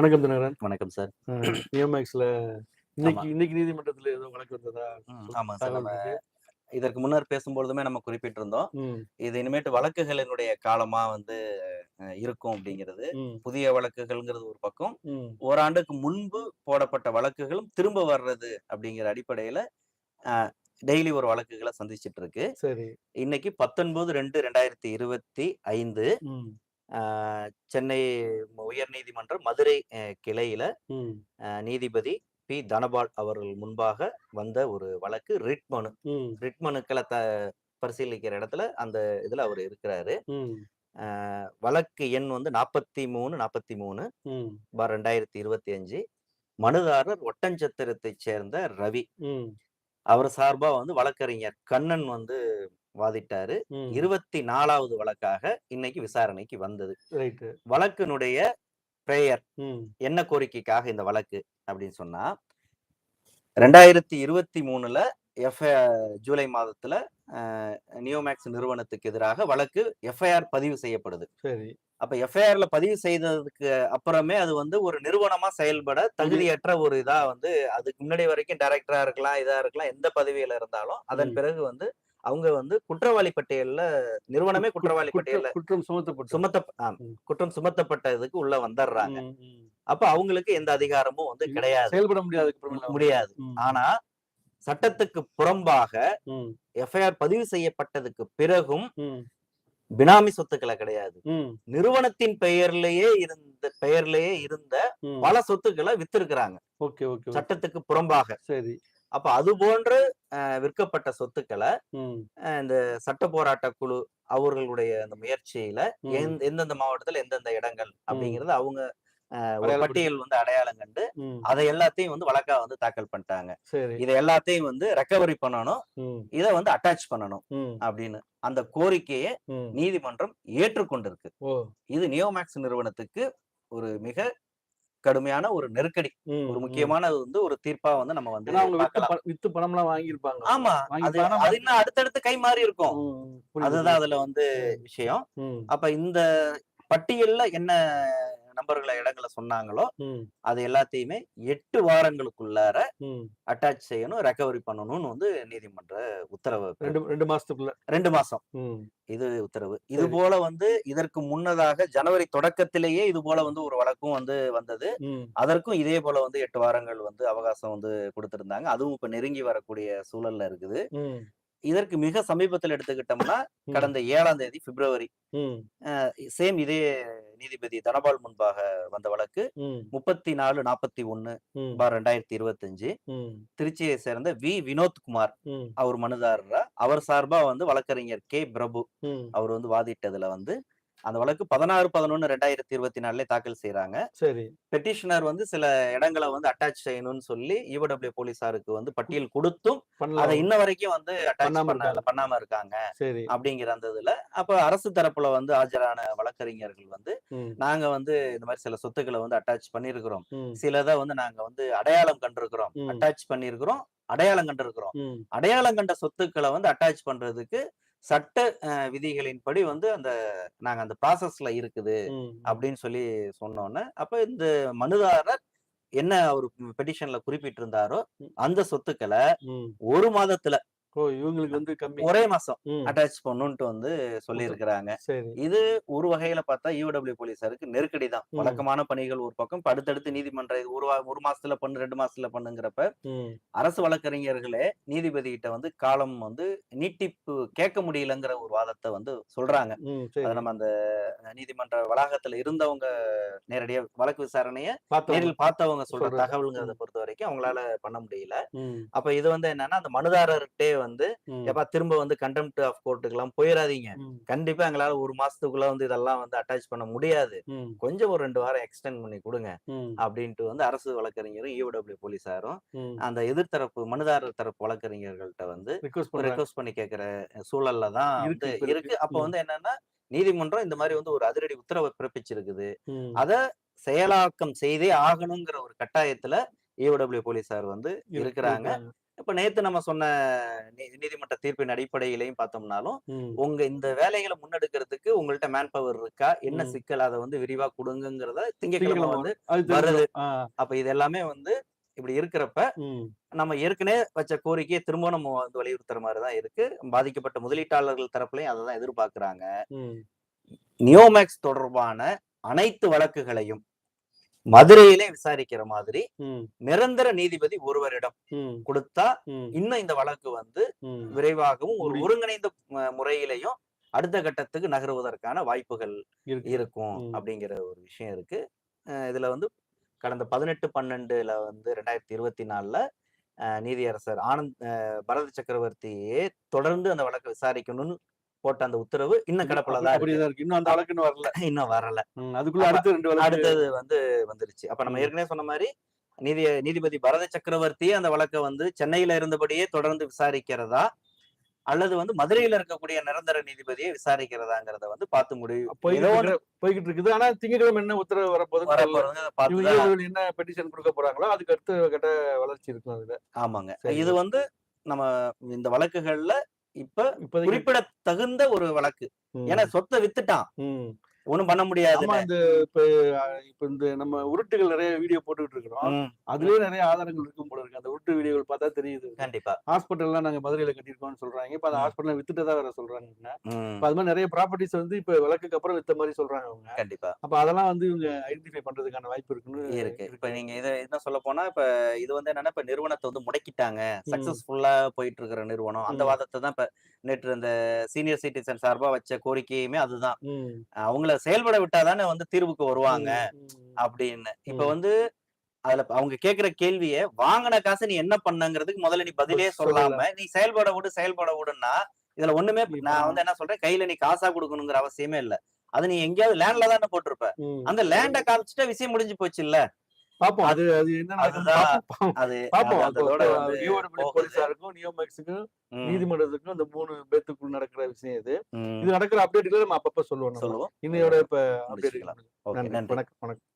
வணக்கம் தினகரன். வணக்கம் சார். நியோமேக்ஸ்ல இன்னைக்கு. இன்னைக்கு நீதிமன்றத்துல ஏதோ வழக்கு வந்ததா? ஆமா சார். நம்ம. இதற்கு முன்னர் பேசும்பொழுதுமே நம்ம குறிப்பிட்டிருந்தோம். இது இனிமேட்டு வழக்குகளினுடைய காலமா வந்து இருக்கும் அப்படிங்கிறது. புதிய வழக்குகள்ங்கிறது ஒரு பக்கம். ஓராண்டுக்கு முன்பு போடப்பட்ட வழக்குகளும் திரும்ப வர்றது அப்படிங்கிற அடிப்படையில டெய்லி ஒரு வழக்குகளை சந்திச்சிட்டு இருக்கு இன்னைக்கு பத்தொன்பது ரெண்டு ரெண்டாயிரத்தி இருபத்தி ஐந்து சென்னை உயர்நீதிமன்ற மதுரை கிளையில நீதிபதி பி. தனபால் அவர்கள் முன்பாக வந்த ஒரு வழக்கு ரிட் மனு. ம், ரிட் மனுக்களை த பரிசீலிக்கிற இடத்துல அந்த இதுல அவர் இருக்கிறாரு. வழக்கு எண் வந்து நாற்பத்தி மூணு நாற்பத்தி மூணு பார் ரெண்டாயிரத்தி இருபத்தி அஞ்சு. மனுதாரர் ஒட்டஞ்சத்திரத்தைச் சேர்ந்த ரவி. அவர் சார்பா வந்து வழக்கறிஞர் கண்ணன் வந்து வாதிட்டாரு. இருபத்தி நாலாவது வழக்காக இன்னைக்கு விசாரணைக்கு வந்தது. வழக்கினுடைய பெயர் ம், என்ன கோரிக்கைக்காக இந்த வழக்கு அப்படின்னு சொன்னா ரெண்டாயிரத்தி இருபத்தி மூணுல எஃப் ஜூலை மாதத்துல நியோமேக்ஸ் நிறுவனத்துக்கு எதிராக வழக்கு எஃப்ஐஆர் பதிவு செய்யப்படுது. அப்ப எஃப்ஐஆர்ல பதிவு செய்ததுக்கு அப்புறமே அது வந்து ஒரு நிறுவனமா செயல்பட தகுதியற்ற ஒரு இதா வந்து அதுக்கு முன்னாடி வரைக்கும் டைரக்டரா இருக்கலாம் இதா இருக்கலாம் எந்த பதவியில இருந்தாலும் அதன். பிறகு வந்து அவங்க வந்து குற்றவாளி பட்டியல்ல நிறுவனமே குற்றவாளி குற்ற- பட்டியல்ல குற்றம் சுமத்தப்பட்டு சுமத்த. குற்றம் சுமத்தப்பட்டதுக்கு உள்ள வந்துடுறாங்க. அப்ப அவங்களுக்கு எந்த அதிகாரமும் வந்து கிடையாது. செயல்பட முடியாது. முடியாது. ஆனா சட்டத்துக்கு புறம்பாக எஃப்ஐஆர் பதிவு செய்யப்பட்டதுக்கு பிறகும் பினாமி சொத்துக்களை கிடையாது. நிறுவனத்தின் பெயர்லயே இருந்த பெயர்லயே இருந்த. பல சொத்துக்களை வித்திருக்கிறாங்க. Okay okay okay. சட்டத்துக்கு புறம்பாக. சரி. அப்ப அது போன்று விற்கப்பட்ட சொத்துக்களை இந்த சட்ட போராட்ட குழு அவர்களுடைய அந்த முயற்சியில எந்தெந்த மாவட்டத்துல எந்தெந்த இடங்கள் அப்படிங்கறது அவங்க பட்டியல் வந்து அடையாளம் கண்டு அதை எல்லாத்தையும் வந்து வழக்கா வந்து தாக்கல் பண்ணிட்டாங்க. இதை எல்லாத்தையும் வந்து ரெக்கவரி பண்ணணும். இதை வந்து அட்டாச் பண்ணணும் அப்படின்னு அந்த கோரிக்கையை. நீதிமன்றம் ஏற்றுக்கொண்டிருக்கு. இது நியோமேக்ஸ் நிறுவனத்துக்கு ஒரு மிக கடுமையான ஒரு நெருக்கடி. ஒரு ம். முக்கியமான வந்து ஒரு தீர்ப்பா வந்து நம்ம வந்து வித்து பணம் எல்லாம் வாங்கியிருப்பாங்க. ஆமா. அது அது இன்னும் அடுத்தடுத்து கை மாறி இருக்கும். அதுதான் அதுல வந்து. விஷயம். அப்ப இந்த பட்டியல்ல என்ன நம்பர்களை இடங்களை சொன்னாங்களோ அது எல்லாத்தையுமே எட்டு வாரங்களுக்குள்ளார. அட்டாச் செய்யணும் ரெக்கவரி பண்ணணும்னு வந்து நீதிமன்ற உத்தரவு ரெண்டு மாசத்துக்குள்ள. ரெண்டு மாசம். இது உத்தரவு. இது. போல வந்து இதற்கு முன்னதாக ஜனவரி தொடக்கத்திலேயே இது போல வந்து ஒரு வழக்கும் வந்து வந்தது. அதற்கும் இதே போல வந்து எட்டு வாரங்கள் வந்து அவகாசம் வந்து கொடுத்திருந்தாங்க. அதுவும் இப்ப நெருங்கி வரக்கூடிய சூழல்ல இருக்குது. இதற்கு மிக சமீபத்தில் எடுத்துக்கிட்டோம்னா. கடந்த ஏழாம் தேதி பிப்ரவரி. சேம் இதே நீதிபதி தனபால் முன்பாக வந்த வழக்கு முப்பத்தி நாலு நாற்பத்தி ஒன்னு பார் ரெண்டாயிரத்தி இருபத்தஞ்சு. ம், திருச்சியை சேர்ந்த வி. வினோத்குமார் அவர் மனுதாரரா? அவர் சார்பா வந்து வழக்கறிஞர் கே. பிரபு. அவர் வந்து வாதிட்டதுல வந்து அந்த வழக்கு பதினாறு பதினொன்னு ரெண்டாயிரத்தி இருபத்தி நாலுல தாக்கல் செய்யறாங்க சரி. பெட்டிஷனர் வந்து சில இடங்களை வந்து அட்டாச் செய்யணும்னு சொல்லி ஈவடபிள்யூ போலீசாருக்கு வந்து பட்டியல் கொடுத்தும் அதை இன்ன வரைக்கும் வந்து அட்டாச் பண்ணாம பண்ண இருக்காங்க. பண்ணாம இருக்காங்க சரி. அப்படிங்கிற அந்த இதுல. அப்ப அரசு தரப்புல வந்து ஆஜரான வழக்கறிஞர்கள் வந்து நாங்க வந்து இந்த மாதிரி சில சொத்துக்களை வந்து அட்டாச் பண்ணிருக்கிறோம் சிலதை வந்து நாங்க வந்து அடையாளம் கண்டிருக்கிறோம். அட்டாச் பண்ணிருக்கிறோம் அடையாளம் கண்டிருக்கிறோம். அடையாளம் கண்ட சொத்துக்களை வந்து அட்டாச் பண்றதுக்கு சட்ட விதிகளின்படி வந்து அந்த நாங்க அந்த ப்ராசஸ்ல இருக்குது அப்படின்னு சொல்லி சொன்னோன்னே அப்ப இந்த மனுதாரர் என்ன அவர் பெட்டிஷன்ல குறிப்பிட்டிருந்தாரோ. அந்த சொத்துக்களை. ஒரு மாதத்துல ஓ இவங்களுக்கு வந்து கம்மி. ஒரே மாசம் அட்டாச் பண்ணுன்ட்டு வந்து சொல்லி இருக்கிறாங்க இது ஒரு வகையில பார்த்தா ஈவடபிள்யூ போலீசாருக்கு நெருக்கடி தான். வழக்கமான பணிகள் ஒரு பக்கம் அடுத்தடுத்து நீதிமன்ற ஒரு ஒரு மாசத்துல பண்ணு ரெண்டு மாசத்துல பண்ணுங்கிறப்ப அரசு வழக்கறிஞர்களே நீதிபதி கிட்ட வந்து காலம் வந்து நீட்டிப்பு கேட்க முடியலங்கிற ஒரு வாதத்தை வந்து சொல்றாங்க. அது நம்ம அந்த நீதிமன்ற வளாகத்துல இருந்தவங்க நேரடியா வழக்கு விசாரணைய நேரில் பார்த்தவங்க சொல்ற. தகவல்ங்கிறத பொறுத்த வரைக்கும் அவங்களால பண்ண முடியல. அப்ப இது வந்து என்னன்னா அந்த மனுதாரர்கிட்டே வந்து எப்பா திரும்ப வந்து கண்டெம்ட் ஆஃப் கோர்ட்டுக்கு எல்லாம் போயிடாதீங்க கண்டிப்பா எங்களால ஒரு மாசத்துக்குள்ள வந்து இதெல்லாம் வந்து அட்டாச் பண்ண முடியாது. கொஞ்சம் ஒரு ரெண்டு வாரம் எக்ஸ்டெண்ட் பண்ணி கொடுங்க அப்படின்ட்டு வந்து அரசு வழக்கறிஞரும் ஈவடபிள்யூ போலீசாரும் ம். அந்த எதிர்த்தரப்பு மனுதாரர் தரப்பு வழக்கறிஞர்கள்ட்ட வந்து ரிக்வெஸ்ட் பண்ணி கேட்கிற சூழல்ல தான் இருக்கு, வந்து இருக்கு. அப்ப. வந்து என்னன்னா நீதிமன்றம் இந்த மாதிரி வந்து ஒரு அதிரடி உத்தரவை பிறப்பிச்சிருக்குது. அத செயலாக்கம் செய்தே ஆகணுங்கிற ஒரு கட்டாயத்துல ஈவடபிள்யூ போலீசார் வந்து இருக்கு- இருக்கிறாங்க. இப்ப நேத்து நம்ம சொன்ன நீதிமன்ற தீர்ப்பின் அடிப்படையிலையும் பார்த்தோம்னாலும். உங்க இந்த வேலைகளை முன்னெடுக்கிறதுக்கு உங்கள்ட்ட மேன் பவர் இருக்கா என்ன. சிக்கல் அதை வந்து விரிவா கொடுங்கிறத திங்கட்கிழமை வந்து வருது. அப்ப இது எல்லாமே வந்து இப்படி இருக்கிறப்ப. நம்ம ஏற்கனவே வச்ச கோரிக்கையை திரும்ப நம்ம வந்து வலியுறுத்துற மாதிரி தான் இருக்கு பாதிக்கப்பட்ட முதலீட்டாளர்கள் தரப்புலையும் அதை தான் எதிர்பார்க்கறாங்க. நியோமேக்ஸ் தொடர்பான அனைத்து வழக்குகளையும் மதுரையிலே விசாரிக்கிற மாதிரி. நிரந்தர நீதிபதி ஒருவரிடம். கொடுத்தா. இன்னும் இந்த வழக்கு வந்து. விரைவாகவும் ஒரு. ஒருங்கிணைந்த முறையிலையும் அடுத்த கட்டத்துக்கு நகருவதற்கான வாய்ப்புகள் இருக்கு. இருக்கும். அப்படிங்கிற ஒரு விஷயம் இருக்கு இதுல வந்து கடந்த பதினெட்டு பன்னெண்டுல வந்து ரெண்டாயிரத்தி இருபத்தி நாலுல நீதியரசர் ஆனந்த் பரத சக்கரவர்த்தியே தொடர்ந்து அந்த வழக்கை விசாரிக்கணும்னு போட்ட அந்த உத்தரவு இன்னும் கிடப்புல தான் இருக்கு. இன்னும் அந்த இன்னும் வரல. இன்னும் வரல. அதுக்குள்ள அடுத்த ரெண்டு அடுத்தது வந்து வந்துருச்சு அப்ப நம்ம. ஏற்கனவே சொன்ன மாதிரி நீதி நீதிபதி பரத சக்கரவர்த்தியே அந்த வழக்கை வந்து சென்னையில இருந்தபடியே தொடர்ந்து விசாரிக்கிறதா அல்லது வந்து மதுரையில இருக்கக்கூடிய நிரந்தர நீதிபதியை விசாரிக்கிறதாங்கிறத வந்து பார்த்து முடிவு போய்கிட்டு இருக்குது ஆனா திங்கட்கிழமை என்ன உத்தரவு இவர்கள் என்ன பெட்டிஷன் கொடுக்க போறாங்களோ அதுக்கு அடுத்த கட்ட வளர்ச்சி இருக்கும் அதுல ஆமாங்க. இது வந்து நம்ம இந்த வழக்குகள்ல இப்ப குறிப்பிட தகுந்த ஒரு வழக்கு. ஏன்னா சொத்தை வித்துட்டான். ஒண்ணும் பண்ண முடியாது. இந்த இப்ப இப்ப இந்த நம்ம உருட்டுகள் நிறைய வீடியோ போட்டுக்கிட்டு இருக்கிறோம். அதுலயே நிறைய ஆதாரங்கள் இருக்கும் போல இருக்கு. அந்த உருட்டு வீடியோகள் பார்த்தா தெரியுது. கண்டிப்பா. ஹாஸ்பிட்டல்லாம் நாங்க மதுரையில கட்டியிருக்கோம்னு சொல்றாங்க. இப்ப அந்த. ஹாஸ்பிட்டல் வித்துட்டதா வேற சொல்றாங்க இப்ப அது மாதிரி நிறைய ப்ராப்பர்ட்டிஸ் வந்து இப்ப வழக்குக்கு அப்புறம் வித்த மாதிரி சொல்றாங்க அவங்க. கண்டிப்பா. அப்ப அதெல்லாம் வந்து இவங்க ஐடென்டிஃபை பண்றதுக்கான வாய்ப்பு இருக்குன்னு இருக்கு. இப்ப நீங்க இதை என்ன சொல்ல போனா இப்ப இது வந்து என்னன்னா இப்ப நிறுவனத்தை வந்து முடக்கிட்டாங்க. சக்சஸ்ஃபுல்லா போயிட்டு இருக்கிற நிறுவனம். அந்த. வாதத்தை தான் இப்ப நேற்று இந்த சீனியர் சிட்டிசன் சார்பா வச்ச கோரிக்கையுமே அதுதான். அவங்கள செயல்பட விட்டாதானே வந்து தீர்வுக்கு வருவாங்க. அப்படின்னு இப்ப. வந்து அதுல அவங்க கேக்குற கேள்விய வாங்கின காசை நீ என்ன பண்ணங்கிறதுக்கு முதல்ல நீ பதிலே. சொல்லாம நீ செயல்பட விடு செயல்பட விடுன்னா இதுல ஒண்ணுமே நான் வந்து என்ன சொல்றேன் கையில நீ காசா கொடுக்கணுங்கிற அவசியமே இல்ல அது நீ எங்கேயாவது லேண்ட்ல தானே போட்டிருப்ப. அந்த லேண்ட காமிச்சிட்டா விஷயம் முடிஞ்சு போச்சு இல்ல பாப்போம். அது அது என்ன நடக்குதுன்னு அதுதான். பாப்போம். அது பாப்போம். அது அதோட வந்து நியூவர்பள்ளி போகுது. போலீஸாருக்கும் நியோமேக்ஸுக்கும் நீதிமன்றத்துக்கும் இந்த மூணு பேத்துக்குள் நடக்கிற விஷயம் இது. இது நடக்கிற அப்டேட்டுகளை நம்ம அப்பப்ப சொல்லுவோம். சொல்லுவோம். இன்னையோட இப்ப அப்டேட் வணக்கம் வணக்கம்.